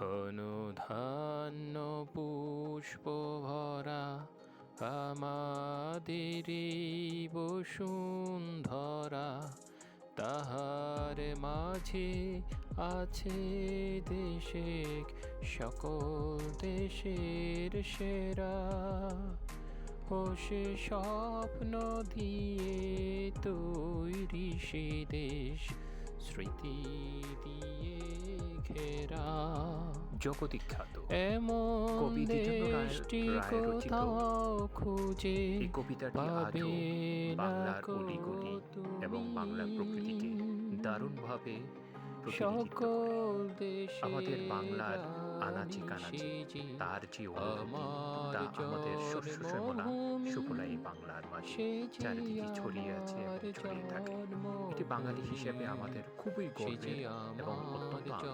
ধনু ধান্য পুষ্প ভরা আমাদেরই বসুন্ধরা তাহার মাঝে আছে দেশে সকল দেশের সেরা। ও সে স্বপ্ন দিয়ে তৈরি সে দেশ, স্মৃতি দিয়ে ঘেরা। জগতিখ্যাত এমন দেশটি কোথাও খুঁজে এই কবিতাটি আজও বাংলার অলিগলি এবং। বাংলার প্রকৃতিকে দারুণভাবে সকল দেশে আমাদের বাংলার আনাচে কানাচে তার যে অনুভূতি তা আমাদের শস্য শ্যামলা সুফলা এই বাংলার মাঝে চারিদিকে ছড়িয়ে আছে এবং ছড়িয়ে থাকে এটি বাঙালি হিসেবে আমাদের খুবই গর্বের এবং অত্যন্ত।